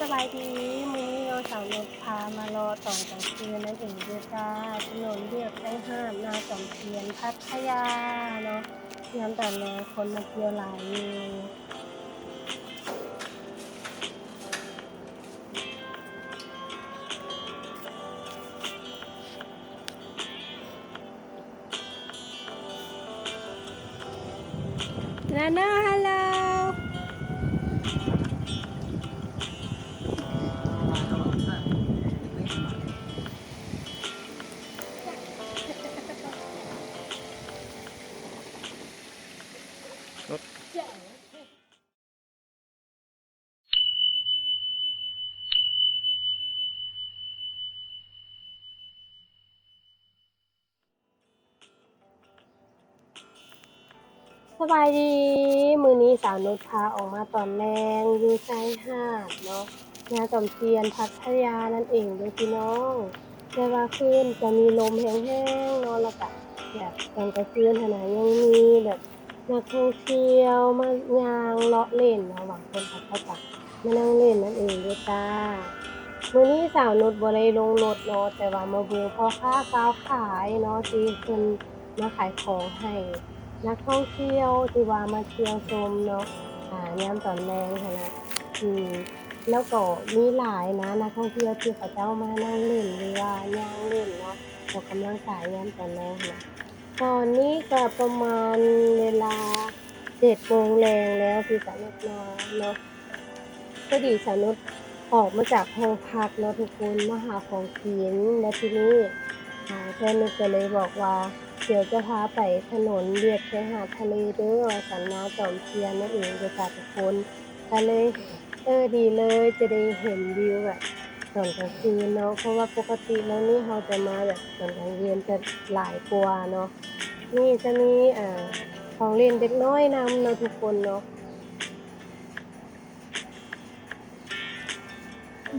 สบายดีมือนี้เราสาวนกพามารอต่อนกลางคืนนั่นเองเด้อจ้าถนนเรียบชายหาดนาจอมเทียนพัทยาเนาะยามตอนแลคนมาเที่ยวหลายอยู่นาน่าฮัลโหล สบายดี มือนี้สาวนุชพาออกมาตอนแรงอยู่ชายหาดเนาะงานจอมเทียนพัทยานั่นเองเด้อพี่น้องแต่ว่าคืนจะมีลมแห้งๆเนาะแล้วก็แบบตอนกลางคืนขนาดยังมีแบบนักท่องเที่ยวมายางเลาะเล่นเนาะบางคนเขาก็จะมานั่งเล่นนั่นเองเด้อจ้ามื้อนี้สาวนุชบ่ได้ลงรถเนาะแต่ว่ามาเบิ่งพ่อค้าสาวขายเนาะที่เพิ่นมาขายของให้ นักท่องเที่ยวที่ว่ามาเที่ยวชมเนาะอ่ายามตอนแรงหั้นะอืมแล้วก็มีหลายนะนักท่องเที่ยวที่เขาเจ้ามานั่งเล่นหรือว่าย่างเล่นเนาะออกกำลังกายยามตอนแรงนะตอนนี้ก็ประมาณเวลา7โมงแรงแล้วที่สาวนุชมาเนาะพอดีสาวนุชออกมาจากห้องพักเนาะทุกคนมาหาของกินแล้วทีนี้อ่าเพื่อนนุชก็เลยบอกว่า เดี๋ยวจะพาไปถนนเลียบชายหาดทะเลเด้อสันนาจอมเทียนนั่นเองเด้อจ้ะทุกคนก็เลเออดีเลยจะได้เห็นวิวแบบตอนกลางคืนเนาะเพราะว่าปกติแล้วนี่เราจะมาแบบตอนกลางเย็นจะหลายกว่าเนาะนี่จะมีอ่าของเล่นเด็กน้อยนำเนาะทุกคนเนาะ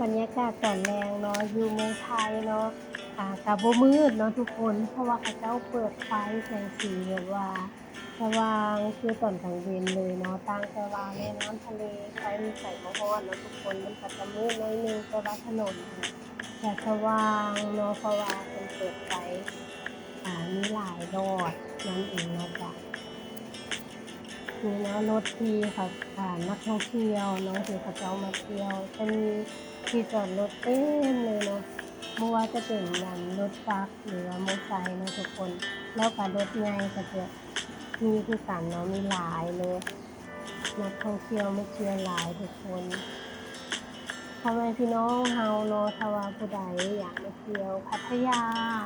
บรรยากาศตอนแรงเนาะอยู่เมืองไทยเนาะ อ่ากะบ่มืดเนาะทุกคน เพราะว่าเขาเจ้าเปิดไฟแสงสีแบบว่าสว่างคือตอนกลางเย็นเลยเนาะต่างแต่ว่าแม่น้ำทะเลไฟมีใสบ่ฮอดเนาะทุกคนมันก็จะมืดน้อยนึงแต่ว่าถนนน่ะจะสว่างเนาะเพราะว่าเพิ่นเปิดไฟอ่ามีหลายรอดนั่นเองนะจ้ะนี่เนาะรถที่เขาอ่านักท่องเที่ยวเนาะที่เขาเจ้ามาเที่ยวจะมีที่จอดรถเต็มเลยเนาะ ไม่ว่าจะเป็นยันรถบัสหรือว่ามอเตอร์ไซค์นะทุกคน แล้วก็รถใหญ่ก็จะมีคือกันเนาะมีหลายเลยนักท่องเที่ยวมาเที่ยวหลายทุกคนทำไมพี่น้องเฮาเนาะถ้าว่าผู้ใดอยากมาเที่ยวพัทยา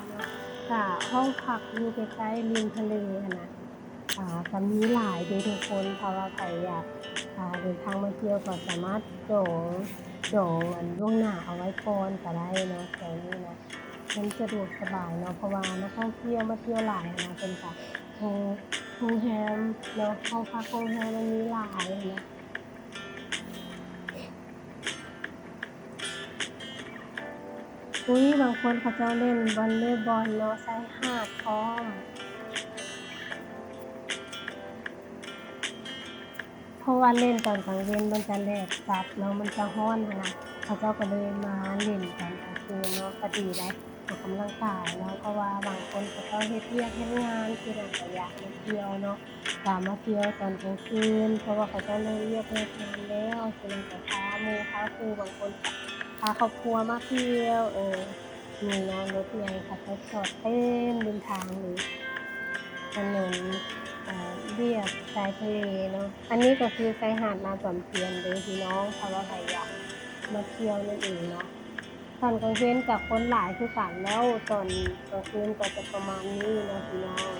เนาะก็ห้องพักอยู่ใกล้ๆริมทะเลนะอ่าก็มีหลายเดทุกคนถ้าว่าใครอยากเดินทางมาเที่ยวก็สามารถจอง จองอันล่วงหน้าเอาไว้ก่อนก็ได้เนาะแถวนี้นะมันสะดวกสบายเนาะเพราะว่านักท่องเที่ยวมาเที่ยวหลายนะเป็นแบบโรงโรงแรมเนาะห้องพักโรงแรมมันมีหลายนะอุ้ยบางคนเขาจะเล่นวอลเลย์บอลเนาะใส่หาดพร้อม เพราะว่าเล่นตอนกลางเย็นมันจะแดดจัดเนาะมันจะร้อนนะเขาเจ้าก็เลยมาเล่นตอนกลางคืนเนาะก็ดีได้ออกกำลังกายเนาะเพราะว่าบางคนเขาก็เฮ็ดเวียกเฮ็ดงานคือนั่นก็อยากมาเที่ยวเนาะก็มาเที่ยวตอนกลางคืนเพราะว่าเขาเจ้าเลิกเวียกเลิกงานแล้วฉะนั้นก็พาหมู่พาครูบางคนพาครอบครัวมาเที่ยวเออมีนาะรถใหญ่เขาจะจอดเต็มริมทางเลยถนนอ่า เรียบชายทะเลเนาะ อันนี้ก็คือชายหาดนาจอมเทียนเลยพี่น้องเพราว่าใครอยากมาเที่ยวนั่นเองเนาะตอนกลางคืนกับคนหลายคือกันแล้วตอนกลางคืนก็จะประมาณนี้เนาะพี่น้อง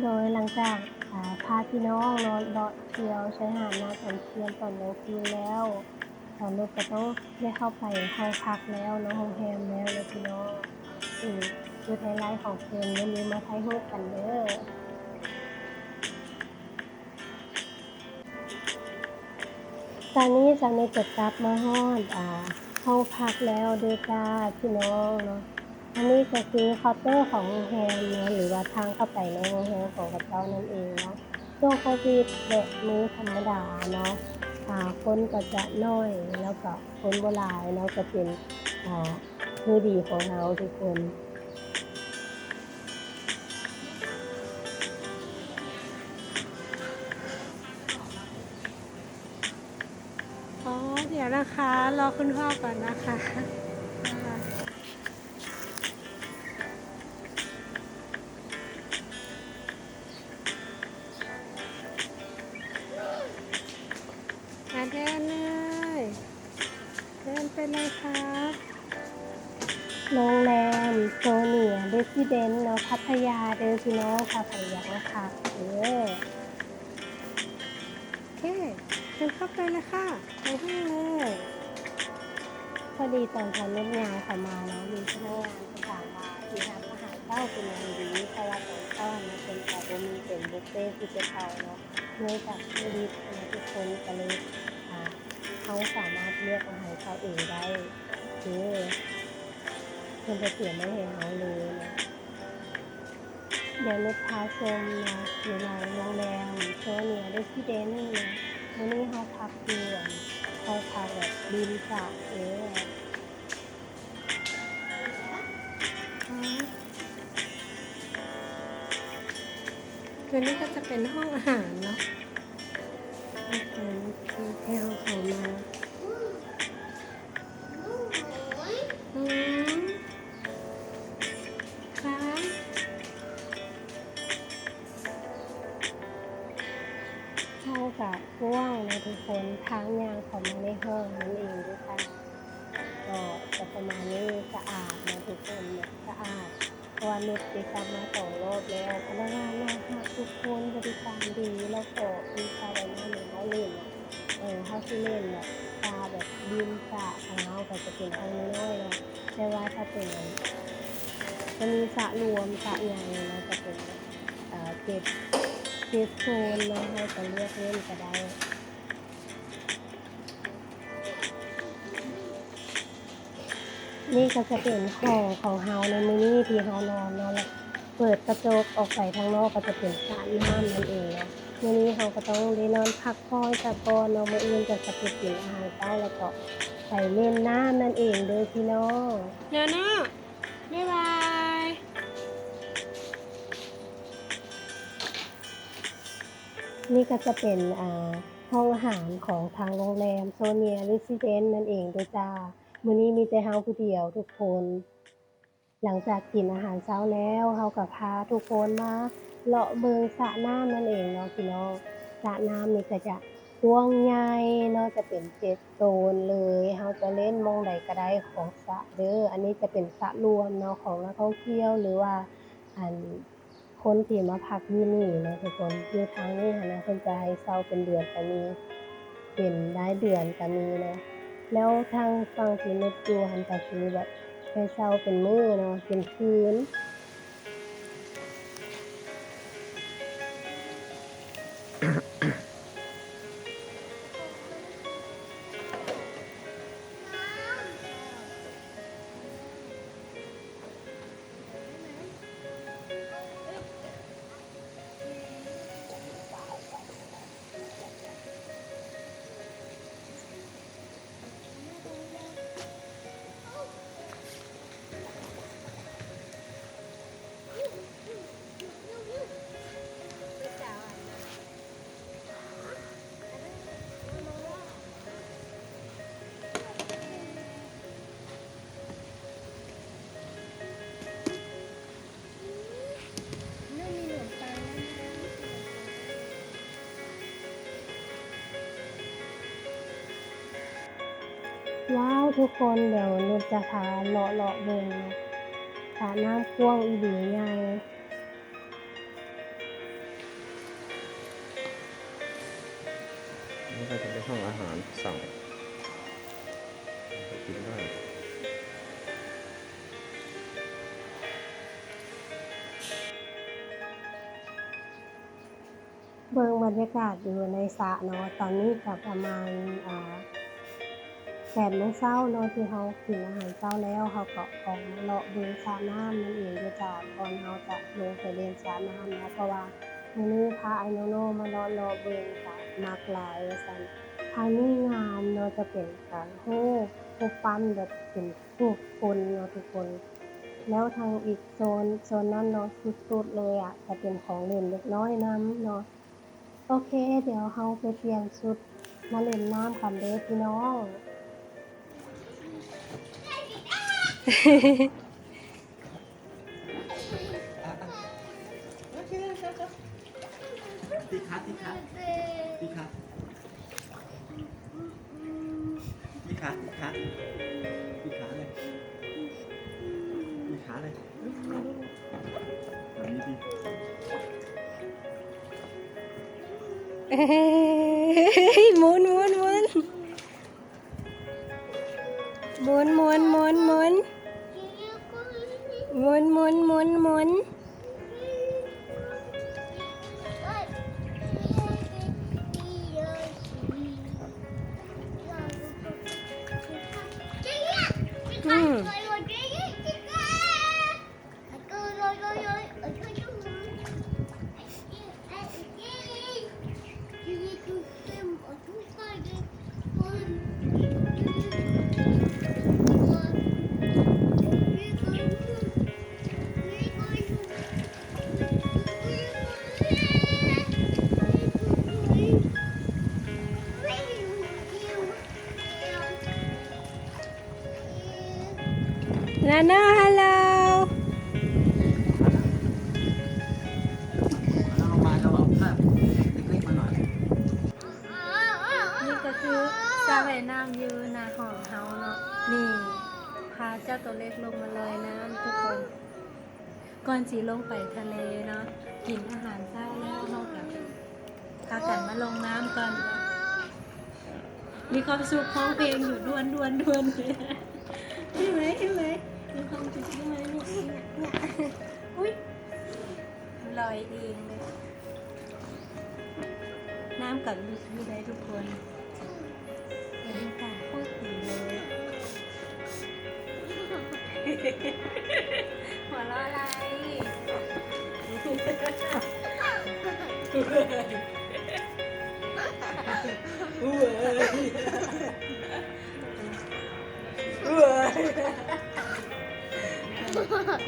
โดยหลังจากพาพี่น้องเนอนเลาะเที่ยวชายหาดนาจอมเทียนตอนกลางคืนแล้วตอนนี้ก็ต้องได้เข้าไปห้องพักแล้วเนาะห้องแรมแล้วเนะพี่น้องอืมคือไฮไลท์ของเพลงอย่าลืมาถ่ายรูปกันเด้อ ตอนนี้สาวเนยจะกลับมาฮอดอ่าห้องพักแล้วเด้อจ้าพี่น้องเนาะอันนี้ก็คือเคาน์เตอร์ของโรงแรมเนาะหรือว่าทางเข้าไปในโรงแรมของกับเจ้านั่นเองเนาะช่วงโควิดแบบมื้อธรรมดาเนาะอ่าคนก็จะน้อยแล้วก็คนโบ่หลายเนาะก็เป็นอ่ามือดีของเราทุกคน รอคุณพ่อก่อนนะคะมาเดินเลยเดินไปเลยครับโรงแรมโซเนียเรสซิเดนต์เนาะพัทยาเด้อพี่น้องค่ะใครอยากมาพักเด้อโอเคเดินเข้าไปเลยค่ะไปห้องเลย พอดีตอนเขาเล่นงานเขามาเนาะมีพนักงานเขาถามว่าที่ทำอาหารเจ้าเป็นยังไงดีเพราะว่าตอนต้อนเนี่ยเป็นแต่บ่มีเป็นบุฟเฟ่ต์ที่จะเขาเนาะเนื่องจากไม่ดีทุกคนก็เลยเขาสามารถเลือกอาหารเขาเองได้เด้อเพิ่นจะเตรียมไว้ให้เราเลยนะเดี๋ยวนุชพาชมนะอยู่ในโรงแรมโซเนียเรสซิเดนต์นะวันนี้เราพักอยู่อะ เขาพาแบบริมสระเออตัวนี้ก็จะเป็นห้องอาหารเนาะอาหารที่แถวเขามา กับกว้างนะทุกคนทางยางเขามาในห้องนั่นเองด้วยค่ะก็จะประมาณนี้สะอาดนะทุกคนสะอาดเพราะว่านุชไปกลับมาสองรอบแล้วพนักงานน่ารักทุกคนบริการดีแล้วก็มีชาวบ้านหนึ่งเขาเล่นเออเขาที่เล่นแบบตาแบบดินสระของเขาก็จะเป็นห้องน้อยๆนะแต่ว่าถ้าเป็นจะมีสะรวมสะใหญ่นะจะเป็นเอ่อเจ็ด เจ็ดโซนเนาะให้จะเลือกเล่นก็ได้นี่ก็จะเป็นห้องของเฮาในมือนี้ที่เฮานอนเนาะแล้วเปิดกระจกออกไปทางนอกก็จะเป็นสระน้ำนั่นเองเนาะมือนี้เฮาก็ต้องได้นอนพักผ่อนแต่ก่อนเนาะมื้ออื่นก็จะไปกินอาหารเช้าแล้วก็ไปเล่นน้ำนั่นเองเด้อพี่น้องเดี๋ยวนะบ๊ายบาย นี่ก็จะเป็นอ่าห้องอาหารของทางโรงแรมโซเนียรีซิเดนต์นั่นเองด้อจ้ามื้อนี้มีแต่เฮาผู้เดียวทุกคน หลังจากกินอาหารเช้าแล้วเฮาก็พาทุกคนมาเลาะเบิงสระน้ำนั่นเองเนาะพี่น้องสระน้ำนี่ก็จะกว้างใหญ่เนาะจะเป็นเจ็ดโซนเลยเฮาจะเล่นมองใดก็ได้ของสระเด้ออันนี้จะเป็นสระรวมเนาะของนักท่องเที่ยวหรือว่าอัน คนที่มาพักอยู่นี่นะทุกคนอยู่ทางนี้นะเพิ่นจะให้เช่าเป็นเดือนก็มีเป็นรายเดือนก็มีนะ แล้วทางฝั่งที่นุชอยู่หันก็คือแบบให้เช่าเป็นมื้อเนาะเป็นคืน ว้าวทุกคนเดี๋ยวนุชจะพาเลาะเลาะเบิงเนาะสระน้ำกว้างอีหลีใหญ่นี่ก็จะเป็นห้องอาหารสั่งกินได้เบิงบรรยากาศอยู่ในสระเนาะตอนนี้ก็ประมาณอ่า แปดโมงเช้าเนาะที่เรากินอาหารเช้าแล้วเราก็ออกมาเลาะเบิ่งสระน้ำนั่นเองเด้อจ้าก่อนเราจะลงไปเล่นสระน้ำเนาะเพราะว่ามื้อนี้พาไอ้โนโนมาเลาะเลาะเบิ่งก็มากหลายว่าซั่นภายในงานเนาะจะเป็นการโห่โห่ปั้นแบบเป็นรูปคนเนาะทุกคนแล้วทางอีกโซนโซนนั้นเนาะสุดๆเลยอะจะเป็นของเล่นเล็กน้อยน้ำเนาะโอเค เดี๋ยวเฮาไปเปลี่ยนชุดมาเล่นน้ำกันเด้พี่น้อง ตีคัดตีคัดตีคัดตีคัดตีคัดตีขาเลยตีขาเลยแบบนี้ดีเอ้ยหมุนหมุนหมุนหมุนหมุนหมุนหมุน หมุนหมุนหมุนหมุนอืม สระว่ายน้ำอยู่หน้าห้องเฮาเนาะนี่พาเจ้าตัวเล็กลงมาเลยนะทุกคน ก่อนสีลงไปทะเลเนาะ กินอาหารเช้าแล้วเฮากับพากันมาลงน้ำก่อน มีความสุขของเพลงอยู่ดวนดวนดวนใช่ไหมใช่ไหม มีความสุขใช่ไหมเนี่ยเนี่ยอุ้ยลอยเองเลยน้ำกับลูกอยู่ได้ทุกคนบรรยากาศโคตรดีเลยหัวเราะอะไร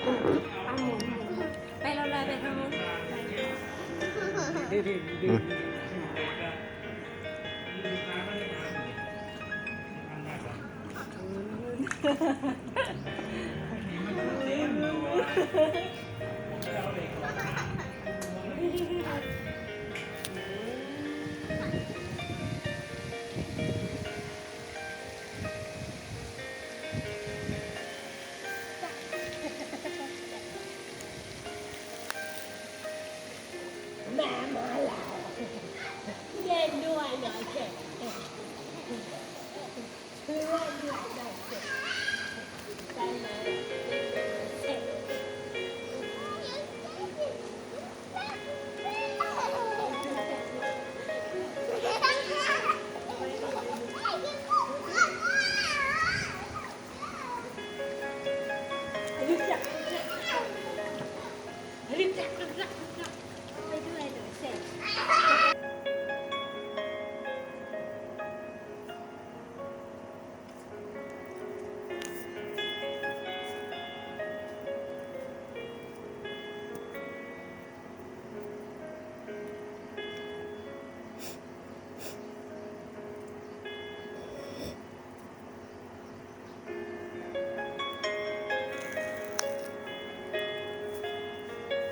เอาหมุนหมุนไปเราเลยไปทางนู้น